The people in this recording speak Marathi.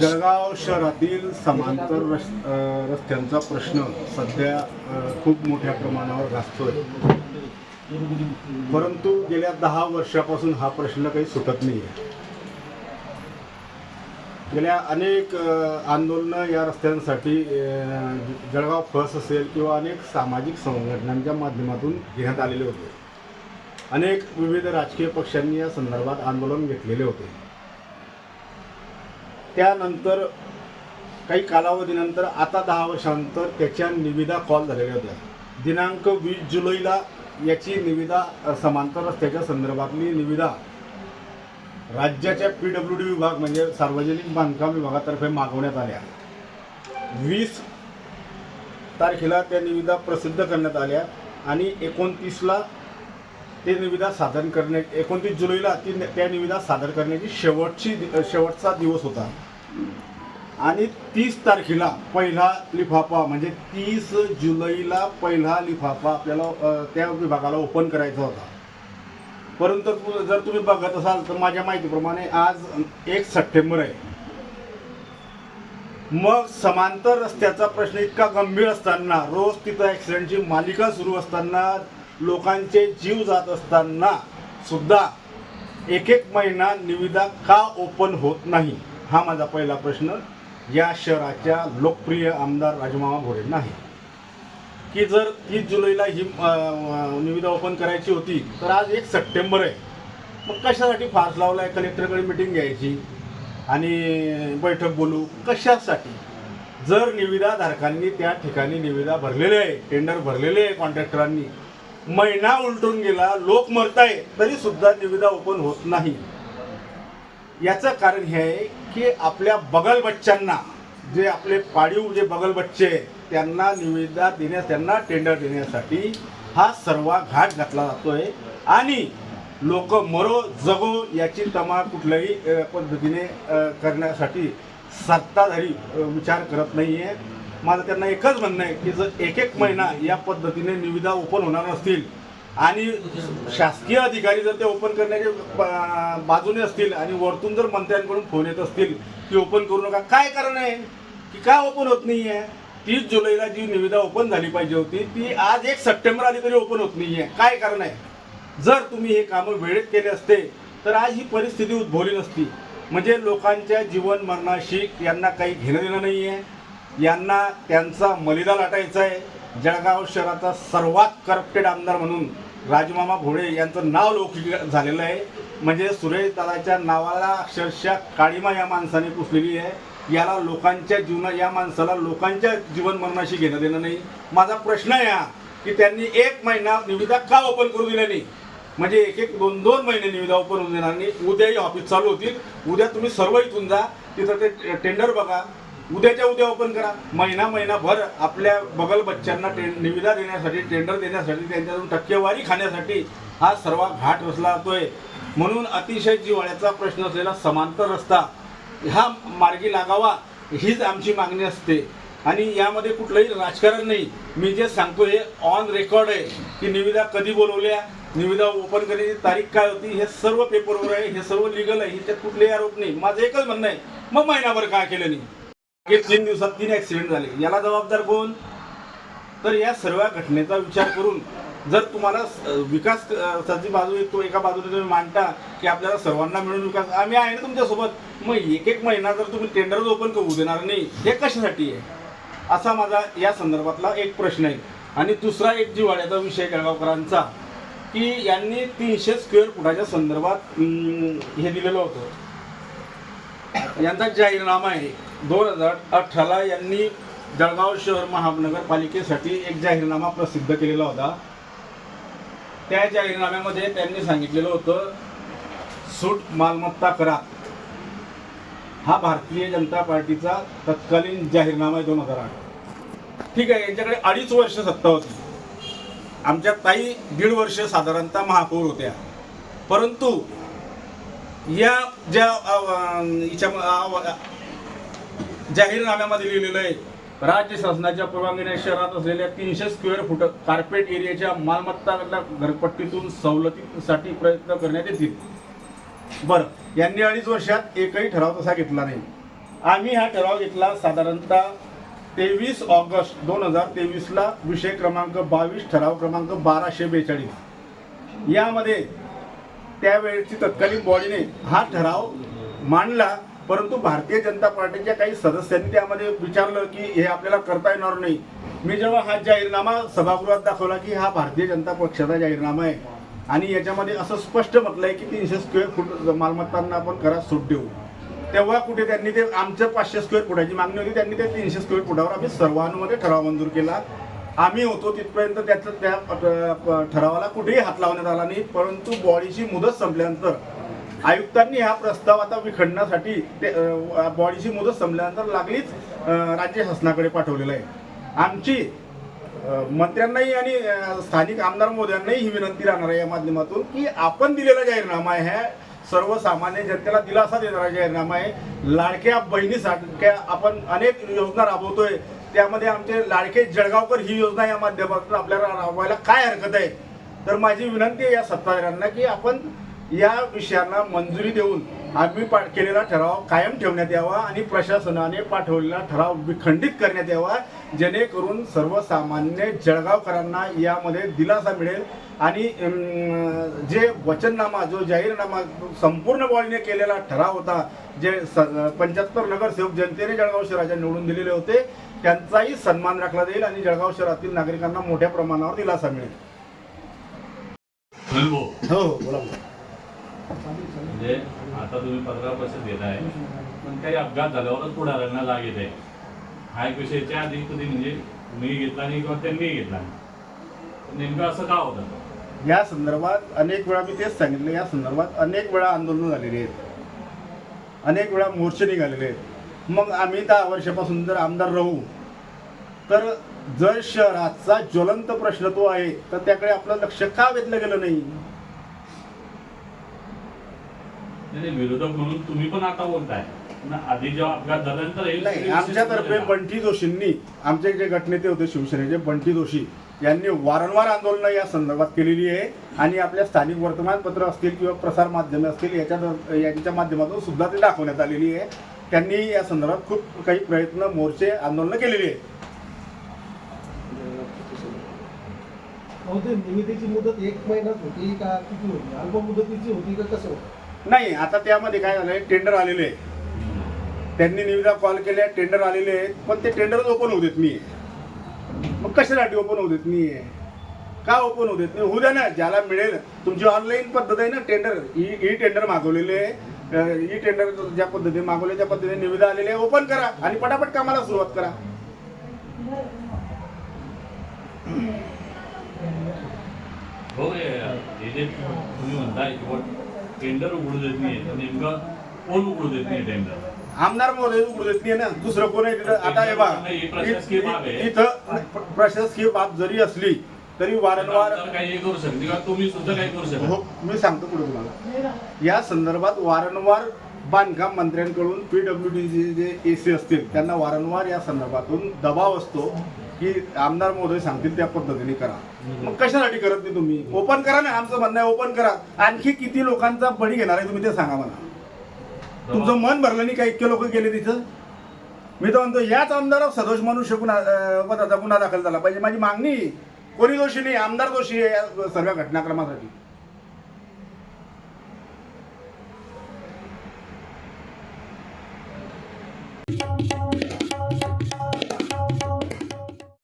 जळगाव शहरातील समांतर रस रस्त्यांचा प्रश्न सध्या खूप मोठ्या प्रमाणावर गाजतोय परंतु गेल्या दहा वर्षापासून हा प्रश्न काही सुटत नाही आहे गेल्या अनेक आंदोलनं या रस्त्यांसाठी जळगाव फस असेल किंवा अनेक सामाजिक संघटनांच्या माध्यमातून घेण्यात आलेले होते. अनेक विविध राजकीय पक्षांनी या संदर्भात आंदोलन घेतलेले होते. त्यानंतर काही कालावधीनंतर आता दहा वर्षानंतर त्याच्या निविदा कॉल झालेल्या होत्या. दिनांक वीस जुलैला याची निविदा समांतर रस्त्याच्या संदर्भातली निविदा. राज्याच्या पी डब्ल्यू डी विभाग म्हणजे सार्वजनिक बांधकाम विभागातर्फे मागवण्यात आल्या. वीस तारखेला त्या निविदा प्रसिद्ध करण्यात आल्या आणि एकोणतीसला ते निविदा सादर करण्या एकोणतीस जुलैला ती त्या निविदा सादर करण्याची शेवटची शेवटचा दिवस होता. आणि तीस तारखेला पहिला लिफाफा म्हणजे तीस जुलैला पहिला लिफाफा आपल्याला त्या विभागाला ओपन करायचा होता. परंतु जर तुम्ही बघत असाल तर माझ्या माहितीप्रमाणे आज एक सप्टेंबर आहे. मग समांतर रस्त्याचा प्रश्न इतका गंभीर असताना रोज तिथं ॲक्सिडेंटची मालिका सुरू असताना लोकांचे जीव जात असताना सुद्धा एक एक महिना निविदा का ओपन होत नाही? हा माझा पहिला प्रश्न. या शहराच्या लोकप्रिय आमदार राजमामा भोरे नाही. की जर तीस जुलैला ही निविदा ओपन करायची होती तर आज एक सप्टेंबर आहे. मग कशासाठी फास लावला आहे कलेक्टरकडे मिटिंग घ्यायची आणि बैठक बोलू? कशासाठी? जर निविदाधारकांनी त्या ठिकाणी निविदा भरलेले आहे टेंडर भरलेले आहे कॉन्ट्रॅक्टरांनी महिना उलटून गेला लोक मरताय तरी सुद्धा निविदा ओपन होत नाही. याचं कारण हे आहे की आपल्या बगल बच्चांना जे आपले पाळीव जे बगल बच्चे आहे, त्यांना निविदा देण्यास त्यांना टेंडर देण्यासाठी हा सर्व घाट घातला जातोय. आणि लोक मरो जगो याची तमा कुठल्याही पद्धतीने करण्यासाठी सत्ताधारी विचार करत नाही आहे माझं त्यांना एकच म्हणणं आहे की जर एक एक महिना या पद्धतीने निविदा ओपन होणार असतील आणि शासकीय अधिकारी जर ते ओपन करण्याच्या बाजूने असतील आणि वरतून जर मंत्र्यांकडून फोन येत असतील की ओपन करू नका काय कारण आहे? की काय ओपन होत नाही आहे तीस जुलैला जी निविदा ओपन झाली पाहिजे होती ती आज एक सप्टेंबर आली तरी ओपन होत नाही आहे काय कारण आहे? जर तुम्ही हे कामं वेळेत केले असते तर आज ही परिस्थिती उद्भवली नसती. म्हणजे लोकांच्या जीवन मरणाशी यांना काही घेणं देणं नाही आहे यांना त्यांचा मलिदा लाटायचा आहे. जळगाव शहराचा सर्वात करप्टेड आमदार म्हणून राजमामा भोळे यांचं नाव लौकिक झालेलं आहे. म्हणजे सुरेश दादाच्या नावाला अक्षरशः काळीमा या माणसाने पुसलेली आहे. याला लोकांच्या जीवना या माणसाला लोकांच्या जीवन मरणाशी घेणं देणं नाही. माझा प्रश्न आहे हा की त्यांनी एक महिना निविदा का ओपन करू दिल्या नाही? म्हणजे एक एक दोन दोन महिने निविदा ओपन होऊन देणार नाही. उद्याही ऑफिस चालू होतील. उद्या तुम्ही सर्व इथून जा. तिथं ते टेंडर बघा. उद्याच्या उद्या ओपन करा. महिना महिनाभर आपल्या बगल बच्च्यांना टे निविदा देण्यासाठी टेंडर देण्यासाठी त्यांच्यातून टक्केवारी खाण्यासाठी हा सर्व घाट रचला जातोय. म्हणून अतिशय जिवाळ्याचा प्रश्न असलेला समांतर रस्ता हा मार्गी लागावा हीच आमची मागणी असते. आणि यामध्ये कुठलंही राजकारण नाही. मी जे सांगतो हे ऑन रेकॉर्ड आहे की निविदा कधी बोलवल्या निविदा ओपन करण्याची तारीख काय होती हे सर्व पेपरवर आहे हे सर्व लिगल आहे ह्याच्यात कुठलेही आरोप नाही. माझं एकच म्हणणं आहे मग महिनाभर काय केलं नाही? हे तीन दिवसात तीन ॲक्सिडेंट झाले. याला जबाबदार कोण? तर या सर्व घटनेचा विचार करून जर तुम्हाला विकास अ, बाजू एक तो एका बाजूने तुम्ही मांडता की आपल्याला सर्वांना मिळून विकास आम्ही आहे ना तुमच्यासोबत. मग एक एक महिना जर तुम्ही टेंडरच ओपन करू देणार नाही हे कशासाठी आहे? असा माझा या संदर्भातला एक प्रश्न आहे. आणि दुसरा एक जिव्हाळ्याचा विषय जळगावकरांचा की यांनी तीनशे स्क्वेअर फुटाच्या संदर्भात हे दिलेलं होतं. यांचा जाहीरनामा आहे. दोन हजार अठराला यांनी जळगाव शहर महानगरपालिकेसाठी एक जाहीरनामा प्रसिद्ध केलेला होता. त्या जाहीरनाम्यामध्ये त्यांनी सांगितलेलं होतं सूट मालमत्ता करा. हा भारतीय जनता पार्टीचा तत्कालीन जाहीरनामा आहे दोन हजार आठ. ठीक आहे यांच्याकडे अडीच वर्ष सत्ता होती. आमच्या ताई दीड वर्ष साधारणतः महापौर होत्या. परंतु या ज्या याच्या हिच्या जाहीरनाम्यामध्ये लिहिलेलं आहे राज्य शासनाच्या परवानगीने शहरात असलेल्या तीनशे स्क्वेअर फुट कार्पेट एरियाच्या मालमत्ता घरपट्टीतून सवलतीसाठी प्रयत्न करण्यात येतील. बरं यांनी अडीच वर्षात एकही ठराव तसा घेतला नाही. आम्ही हा ठराव घेतला साधारणतः तेवीस ऑगस्ट दोन हजार तेवीसला विषय क्रमांक बावीस ठराव क्रमांक बाराशे बेचाळीस. यामध्ये त्यावेळेची तत्कालीन बॉडीने हा ठराव मांडला. परंतु भारतीय जनता पार्टीच्या काही सदस्यांनी त्यामध्ये विचारलं की हे आपल्याला करता येणार नाही. मी जेव्हा हा जाहीरनामा सभागृहात दाखवला की हा भारतीय जनता पक्षाचा जाहीरनामा आहे आणि याच्यामध्ये असं स्पष्ट म्हटलं आहे की तीनशे स्क्वेअर फूट मालमत्तांना आपण घरात सूट देऊ. तेव्हा कुठे त्यांनी ते आमच्या पाचशे स्क्वेअर फुटाची मागणी होती त्यांनी ते तीनशे स्क्वेअर फुटावर आम्ही सर्वांमध्ये ठराव मंजूर केला. आम्ही होतो तिथपर्यंत त्याचं त्या ठरावाला कुठेही हात लावण्यात आला नाही परंतु बॉडीची मुदत संपल्यानंतर आयुक्तांनी हा प्रस्ताव आता विखंडण्यासाठी ते बॉडीची मुदत संपल्यानंतर लागलीच राज्य शासनाकडे पाठवलेलं आहे. आमची मंत्र्यांनाही आणि स्थानिक आमदार मोद्यांनाही ही विनंती राहणार आहे या माध्यमातून की आपण दिलेला जाहीरनामा आहे ह्या सर्वसामान्य जनतेला दिलासा देणारा जाहीरनामा आहे. लाडक्या बहिणीसारख्या आपण अनेक योजना राबवतोय त्यामध्ये आमचे लाडके जळगावकर ही योजना या माध्यमातून आपल्याला राबवायला काय हरकत आहे? तर माझी विनंती आहे या सत्ताधाऱ्यांना की आपण या विषयांना मंजुरी देऊन आम्ही पा केलेला ठराव कायम ठेवण्यात यावा आणि प्रशासनाने पाठवलेला ठराव विखंडित करण्यात यावा जेणेकरून सर्वसामान्य जळगावकरांना यामध्ये दिलासा मिळेल आणि जे वचननामा जो जाहीरनामा संपूर्ण बॉडीने केलेला ठराव होता जे पंच्याहत्तर नगरसेवक जनतेने जळगाव शहराच्या निवडून दिलेले होते त्यांचाही सन्मान राखला जाईल आणि जळगाव शहरातील नागरिकांना मोठ्या प्रमाणावर दिलासा मिळेल हो हो बोला बोला. म्हणजे आता तुम्ही पंधरा पैसे आहे पण काही अपघात झाल्यावरच पुढाऱ्यांना जाग येते. हा एक विषयाच्या आधी कधी म्हणजे मी घेतला नाही किंवा त्यांनी घेतला नाही. नेमकं असं का होतं? या संदर्भात अनेक वेळा मी तेच सांगितलं या संदर्भात अनेक वेळा आंदोलनं झालेली आहेत. अनेक वेळा मोर्चे निघालेले आहेत. मग आम्ही दहा वर्षापासून जर आमदार राहू तर जर शहराचा ज्वलंत प्रश्न तो आहे तर त्याकडे आपलं लक्ष का वेधलं गेलं नाही? नाही, नाही, विरोधक म्हणून तुम्ही पण आता बोलताय. आधी जेव्हा अपघात झाल्यानंतर हे आमच्यातर्फे बंटी जोशींनी आमचे जे गटनेते होते शिवसेनेचे बंटी जोशी यांनी वारंवार आंदोलनं या संदर्भात केलेली आहे आणि आपल्या स्थानिक वर्तमानपत्र असतील किंवा प्रसार माध्यमे असतील याच्या यांच्या माध्यमातून सुद्धा ते दाखवण्यात आलेली आहे. त्यांनी या संदर्भात खूप काही प्रयत्न मोर्चे आंदोलनं केलेली ते निविदेची मुदत एक महिन्यात होती का किती होती? अल्प मुदतीची होती का कसं होतं? नाही आता त्यामध्ये काय झालंय टेंडर आलेले आहे त्यांनी निविदा कॉल केल्या टेंडर आलेले आहेत. पण ते टेंडरच ओपन होऊ देत नाही मग कशासाठी ओपन होऊ देत नाही का ओपन होऊ देत नाही? होऊ द्या ना ज्याला मिळेल. तुमची ऑनलाईन पद्धत आहे ना टेंडर ई ई टेंडर मागवलेले ई टेंडर ज्या पद्धतीने मागवले त्या पद्धतीने निविदा आलेले आहे ओपन करा आणि पटापट कामाला सुरुवात करा. हो की टेंडर उघडू देत नाही नेमकं कोण उघडू देत नाही टेंडर आमदार महोदय उघडू देत नाही ना. दुसरं कोण आहे तिथं आता हे प्रशासकीय बाब आहे. इथं प्र- प्रशासकीय बाब जरी असली तरी वारंवार आमदार काही करू शकते किंवा तुम्ही सुद्धा काही करू शकता हो मी सांगतो पुढे तुम्हाला. या संदर्भात वारंवार बांधकाम मंत्र्यांकडून पीडब्ल्यू डी जे ए सी असतील त्यांना वारंवार या संदर्भातून दबाव असतो की आमदार महोदय सांगतील त्या पद्धतीने करा. मग कशासाठी करत नाही तुम्ही? ओपन करा ना आमचं म्हणणं आहे ओपन करा. आणखी किती लोकांचा बळी घेणार आहे तुम्ही ते सांगा मला. तुमचं मन भरलं नाही का इतके लोक गेले तिथं? मी तर म्हणतो याच आमदारावर सदोष मनुष्य शकून अं, गुन्हा दाखल झाला पाहिजे. माझी मागणी कोणी दोषी नाही आमदार दोषी आहे या सर्व घटनाक्रमासाठी.